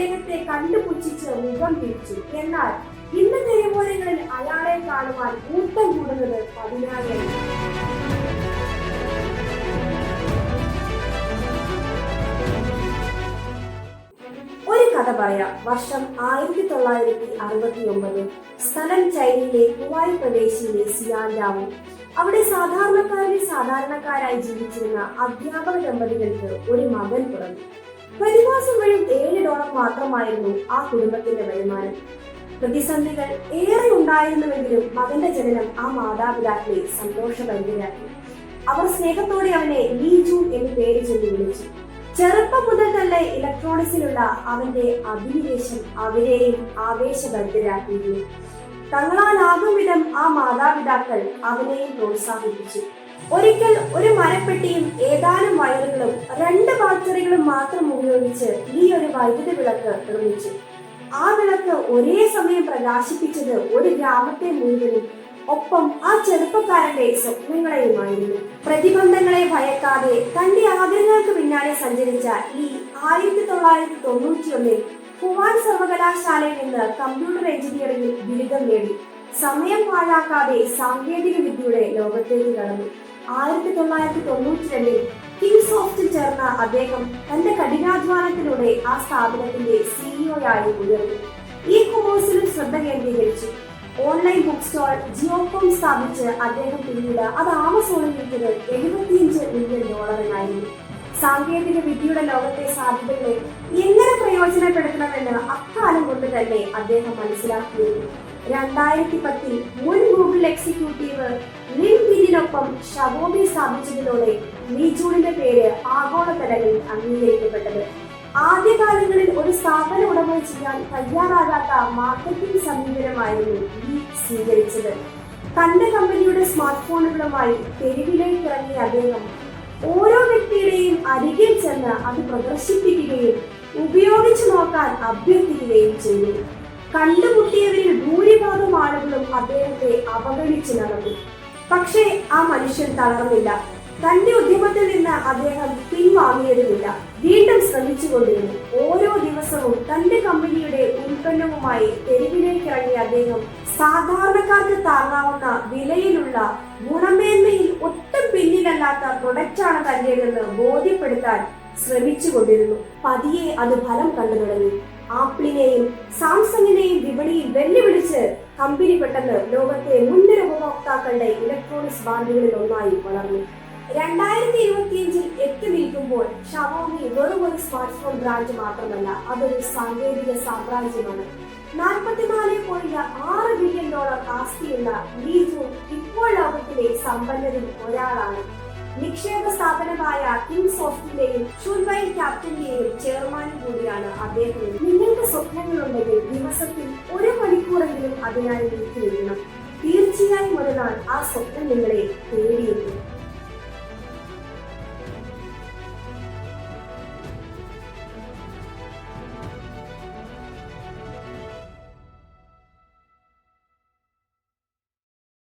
അദ്ദേഹത്തെ കണ്ടുപുച്ഛിച്ച് മുഖം തിരിച്ചു. എന്നാൽ ഇന്ന് തെരുവോരങ്ങളിൽ അയാളെ കാണുവാൻ കൂട്ടം കൂടുന്നത് പതിനായിരം. കഥ പറയാം. വർഷം ആയിരത്തി തൊള്ളായിരത്തി അറുപത്തി ഒമ്പത് സ്ഥലം ചൈനയിലെ ഹുവായ് പ്രദേശിലെ സിയാൻഡാവു. അവിടെ സാധാരണക്കാരിൽ സാധാരണക്കാരായി ജീവിച്ചിരുന്ന അധ്യാപക ദമ്പതികൾക്ക് ഒരു മകൻ പിറന്നു. പ്രതിമാസം വഴി ഏഴ് ഡോളർ മാത്രമായിരുന്നു ആ കുടുംബത്തിന്റെ വരുമാനം. പ്രതിസന്ധികൾ ഏറെ ഉണ്ടായിരുന്നുവെങ്കിലും മകന്റെ ജനനം ആ മാതാപിതാക്കളെ സന്തോഷഭരിതരാക്കി. അവർ സ്നേഹത്തോടെ അവനെ ലീ ജൂൺ എന്ന് പേര് ചൊല്ലി വിളിച്ചു. ചെറുപ്പം മുതൽ തന്നെ ഇലക്ട്രോണിക്സിലുള്ള അവന്റെ അഭിനിവേശം അവരെയും ആവേശഭരിതരാക്കിയിരുന്നു. തങ്ങളാലാകും വിധം ആ മാതാപിതാക്കൾ അവനെയും പ്രോത്സാഹിപ്പിച്ചു. ഒരിക്കൽ ഒരു മരപ്പെട്ടിയും ഏതാനും വയറുകളും രണ്ട് ബാറ്ററികളും മാത്രം ഉപയോഗിച്ച് ഈ ഒരു വൈദ്യുത വിളക്ക് നിർമ്മിച്ചു. ആ വിളക്ക് ഒരേ സമയം പ്രകാശിപ്പിച്ചത് ഒരു ഗ്രാമത്തെ മുഴുവനും. ഒപ്പം ആ ചെറുപ്പക്കാരന്റെ സ്വപ്നങ്ങളെയുമായിരുന്നു. പ്രതിബന്ധങ്ങളെ ഭയക്കാതെ തന്റെ ആഗ്രഹങ്ങൾക്ക് പിന്നാലെ സഞ്ചരിച്ച ഈ ആയിരത്തി തൊള്ളായിരത്തി തൊണ്ണൂറ്റി ഒന്നിൽ ഹുവാൻ സർവകലാശാലയിൽ നിന്ന് കമ്പ്യൂട്ടർ എഞ്ചിനീയറിംഗിൽ ബിരുദം നേടി. സമയം പാഴാക്കാതെ സാങ്കേതിക വിദ്യയുടെ ലോകത്തേക്ക് കടന്നു. ആയിരത്തി തൊള്ളായിരത്തി തൊണ്ണൂറ്റി രണ്ടിൽ കിങ്സോഫ്റ്റിൽ ചേർന്ന അദ്ദേഹം തന്റെ കഠിനാധ്വാനത്തിലൂടെ ആ സ്ഥാപനത്തിന്റെ സിഇഒ ആയി ഉയർന്നു ഈ കൊമേഴ്സിലും ശ്രദ്ധ കേന്ദ്രീകരിച്ചു ഓൺലൈൻ ബുക്ക് സ്റ്റോൾ ജിയോകോം സ്ഥാപിച്ച് അദ്ദേഹം പിന്നീട് അത് ആമസോണിൽ വിറ്റത് എഴുപത്തിയഞ്ച് മില്യൺ ഡോളറിനായിരുന്നു സാങ്കേതിക വിദ്യയുടെ ലോകത്തെ സാധ്യതകളെ എങ്ങനെ പ്രയോജനപ്പെടുത്തണമെന്ന് അക്കാലം കൊണ്ട് തന്നെ അദ്ദേഹം മനസ്സിലാക്കിയിരുന്നു. രണ്ടായിരത്തി പത്തിൽ മുൻ ഗൂഗിൾ എക്സിക്യൂട്ടീവ് ലിൻ പിന്നിനൊപ്പം ഷവോമി സ്ഥാപിച്ചതിലൂടെ മീജൂണിന്റെ പേര് ആഗോളതലങ്ങളിൽ അംഗീകരിക്കപ്പെട്ടത്. ആദ്യകാലങ്ങളിൽ ഒരു സ്ഥാപന ഉടമ ചെയ്യാൻ തയ്യാറാകാത്ത മാർക്കറ്റിംഗ് സമീപനമായിരുന്നു ലീ സ്വീകരിച്ചത്. തന്റെ കമ്പനിയുടെ സ്മാർട്ട് ഫോണുകളുമായി തെരുവിലേക്ക് ഇറങ്ങിയ അദ്ദേഹം ഓരോ വ്യക്തിയുടെയും അരികിൽ ചെന്ന് അത് പ്രദർശിപ്പിക്കുകയും ഉപയോഗിച്ചു നോക്കാൻ അഭ്യർത്ഥിക്കുകയും ചെയ്തു. കണ്ടുമുട്ടിയവരിൽ ഭൂരിഭാഗം ആളുകളും അദ്ദേഹത്തെ അവഗണിച്ചു നടന്നു. പക്ഷേ ആ മനുഷ്യൻ തളർന്നില്ല. തന്റെ ഉദ്യമത്തിൽ നിന്ന് അദ്ദേഹം പിൻവാങ്ങിയതുമില്ല. വീണ്ടും ശ്രമിച്ചുകൊണ്ടിരുന്നു. ഓരോ ദിവസവും തന്റെ കമ്പനിയുടെ ഉൽപ്പന്നവുമായി തെരുവിലേക്ക് ഇറങ്ങിയ അദ്ദേഹം സാധാരണക്കാർക്ക് താങ്ങാവുന്ന വിലയിലുള്ള ഗുണമേന്മയിൽ ഒട്ടും പിന്നിലല്ലാത്ത പ്രൊഡക്റ്റാണ് തന്റേതെന്ന് ബോധ്യപ്പെടുത്താൻ ശ്രമിച്ചുകൊണ്ടിരുന്നു. പതിയെ അത് ഫലം കണ്ടു തുടങ്ങി ആപ്പിളിനെയും സാംസങ്ങിനെയും വിപണിയിൽ വെല്ലുവിളിച്ച് കമ്പനി പെട്ടെന്ന് ലോകത്തെ മുൻനിര ഉപഭോക്താക്കളുടെ ഇലക്ട്രോണിക്സ് ബാൻഡുകളിൽ ഒന്നായി വളർന്നു. രണ്ടായിരത്തി ഇരുപത്തിയഞ്ചിൽ എത്തി നിൽക്കുമ്പോൾ ഷവോമി വെറും ഒരു സ്മാർട്ട് ഫോൺ ബ്രാൻഡ് മാത്രമല്ല അതൊരു സാങ്കേതിക സാമ്രാജ്യമാണ്. നാൽപ്പത്തിനാല് പോയിന്റ് ആറ് ബില്യൺ ഡോളർ ആസ്തിയുള്ള ലീജു ഇപ്പോൾ ലോകത്തിലെ സമ്പന്നരിൽ ഒരാളാണ്. നിക്ഷേപ സ്ഥാപനമായ കിങ് സോഫ്റ്റിന്റെയും ഷുൽവൈൻ ക്യാപ്റ്റന്റെയും ചെയർമാനും കൂടിയാണ് അദ്ദേഹം. നിങ്ങളുടെ സ്വപ്നങ്ങളുണ്ടെങ്കിൽ ദിവസത്തിൽ ഒരു മണിക്കൂറെങ്കിലും അതിനായി നീക്കിവെക്കണം തീർച്ചയായും ഒരു നാൾ ആ സ്വപ്നം നിങ്ങളെ തേടിയെത്തും